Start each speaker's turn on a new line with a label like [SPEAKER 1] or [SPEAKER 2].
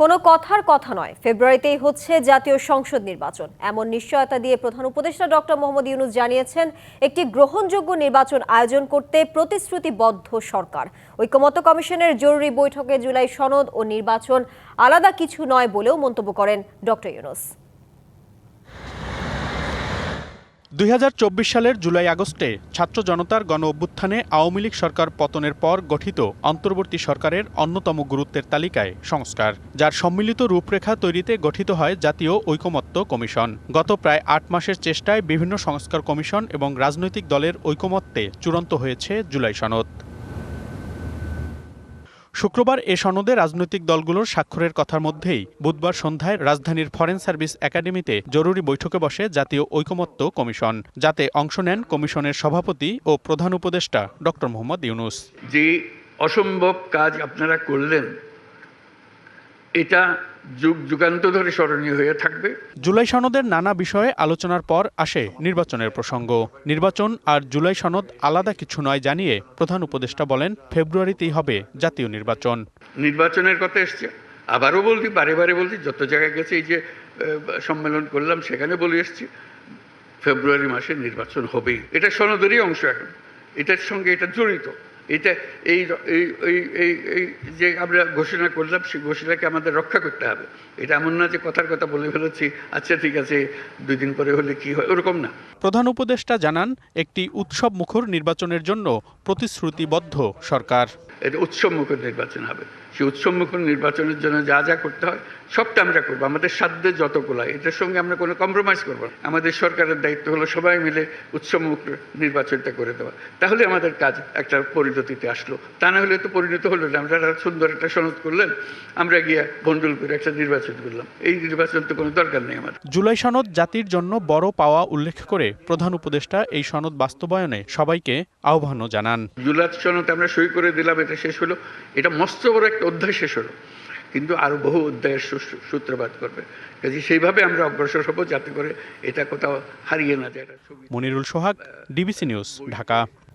[SPEAKER 1] কোনো কথার কথা নয়। ফেব্রুয়ারিতেই হচ্ছে জাতীয় সংসদ নির্বাচন। এমন নিশ্চয়তা দিয়ে প্রধান উপদেষ্টা ডক্টর মোহাম্মদ ইউনুস জানিয়েছেন, একটি গ্রহণযোগ্য নির্বাচন আয়োজন করতে প্রতিশ্রুতিবদ্ধ সরকার। ঐক্যমত্য কমিশনের জরুরি বৈঠকে জুলাই সনদ ও নির্বাচন আলাদা কিছু নয় বলেও মন্তব্য করেন ডক্টর ইউনুস।
[SPEAKER 2] দুই হাজার চব্বিশ সালের জুলাই আগস্টে ছাত্র জনতার গণ অভ্যুত্থানে আওয়ামী লীগ সরকার পতনের পর গঠিত অন্তর্বর্তী সরকারের অন্যতম গুরুত্বের তালিকায় সংস্কার, যার সম্মিলিত রূপরেখা তৈরিতে গঠিত হয় জাতীয় ঐকমত্য কমিশন। গত প্রায় আট মাসের চেষ্টায় বিভিন্ন সংস্কার কমিশন এবং রাজনৈতিক দলের ঐকমত্যে চূড়ান্ত হয়েছে জুলাই সনদ। শুক্রবার এ সনদে রাজনৈতিক দলগুলোর স্বাক্ষরের কথার মধ্যেই বুধবার সন্ধ্যায় রাজধানীর ফরেন সার্ভিস একাডেমিতে জরুরি বৈঠকে বসে জাতীয় ঐকমত্য কমিশন, যাতে অংশ নেন কমিশনের সভাপতি ও প্রধান উপদেষ্টা ডক্টর মোহাম্মদ ইউনুস।
[SPEAKER 3] যে অসম্ভব কাজ আপনারা করলেন এটা যুগ যুগান্ত ধরে স্মরণীয় হয়ে থাকবে।
[SPEAKER 2] জুলাই সনদের নানা বিষয়ে আলোচনার পর আসে নির্বাচনের প্রসঙ্গ। নির্বাচন আর জুলাই সনদ আলাদা কিছু নয় জানিয়ে প্রধান উপদেষ্টা বলেন ফেব্রুয়ারিতেই হবে জাতীয় নির্বাচন।
[SPEAKER 3] নির্বাচনের কথা এসছে। আবারও বলছি বারে বারে বলছি যত জায়গায় গেছে এই যে সম্মেলন করলাম সেখানে বলে এসছি ফেব্রুয়ারি মাসে নির্বাচন হবেই। এটা সনদেরই অংশ এখন। এটার সঙ্গে এটা জড়িত। এটা এই এই এই যে আমরা ঘোষণা করলাম সেই ঘোষণাকে আমাদের রক্ষা করতে হবে। এটা এমন না যে কথার কথা বলে ফেলেছি আচ্ছা ঠিক আছে দুই দিন পরে হলে কি হয়? ওরকম না।
[SPEAKER 2] প্রধান উপদেষ্টা জানান একটি উৎসব মুখর নির্বাচনের জন্য প্রতিশ্রুতিবদ্ধ সরকার।
[SPEAKER 3] এটা উৎসব মুখর নির্বাচন হবে। সেই উৎসবমুখর নির্বাচনের জন্য যা যা করতে হয় সবটা আমরা করব। আমাদের সাধ্যে যতগুলো এটার সঙ্গে আমরা কোনো কম্প্রোমাইজ করব না। আমাদের সরকারের দায়িত্ব হলো সবাই মিলে উৎসবমুখর নির্বাচনটা করে দেওয়া। তাহলে আমাদের কাজ একটা পরিণতিতে আসলো। তা না হলে তো পরিণত হলো না। আমরা সুন্দর একটা সনদ করলেন আমরা গিয়ে বন্ডল করে একটা নির্বাচন করলাম। এই নির্বাচন তো কোনো দরকার নেই আমার
[SPEAKER 2] জুলাই সনদ জাতির জন্য বড় পাওয়া উল্লেখ করে প্রধান উপদেষ্টা এই সনদ বাস্তবায়নে সবাইকে আহ্বানও জানান।
[SPEAKER 3] জুলাই সনদ আমরা সই করে দিলাম এটা শেষ হলো। এটা মস্ত বড় একটা অধ্যায় শেষ হলো। কিন্তু আরও বহু অধ্যায়ের সূত্রপাত করবে। কাজে সেইভাবে আমরা অগ্রসর হব যাতে করে এটা কোথাও হারিয়ে না যায়
[SPEAKER 2] মনিরুল সোহাগ, ডিবিসি নিউজ, ঢাকা।